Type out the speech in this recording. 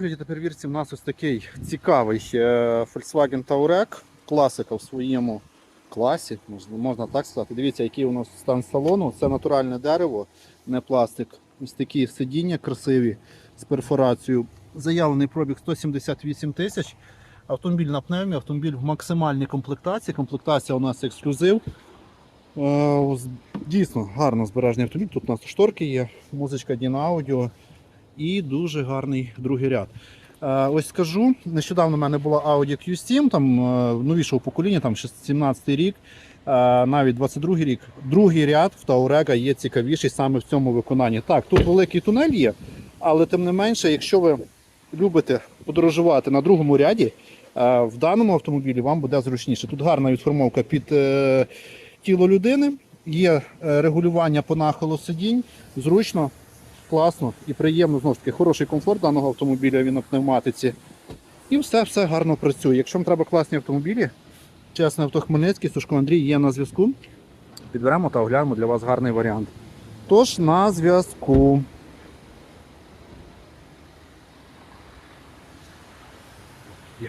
Та перевірці в нас ось такий цікавий е, Volkswagen Touareg, класика в своєму класі, можна, так сказати. Дивіться, який у нас стан салону. Це натуральне дерево, не пластик. Ось такі сидіння красиві з перфорацією. Заявлений пробіг 178 тисяч. Автомобіль на пневмі, автомобіль в максимальній комплектації. Комплектація у нас ексклюзив. Е, Дійсно гарно збережений автомобіль. Тут у нас шторки є, музичка Діна Аудіо і дуже гарний другий ряд. Е, ось скажу, нещодавно в мене була Audi Q7, там е, новішого покоління, там 17 рік, е, навіть 22 рік. Другий ряд в Touareg є цікавіший саме в цьому виконанні. Так, тут великий тунель є, але тим не менше, якщо ви любите подорожувати на другому ряді, в даному автомобілі вам буде зручніше. Тут гарна відформовка під тіло людини, є регулювання по нахилу сидінь, зручно класно і приємно. Знову ж таки, хороший комфорт даного автомобіля, він на пневматиці. І все, все гарно працює. Якщо вам треба класні автомобілі, чесно, авто Хмельницький, Сушко Андрій є на зв'язку. Підберемо та оглянемо для вас гарний варіант. Тож на зв'язку.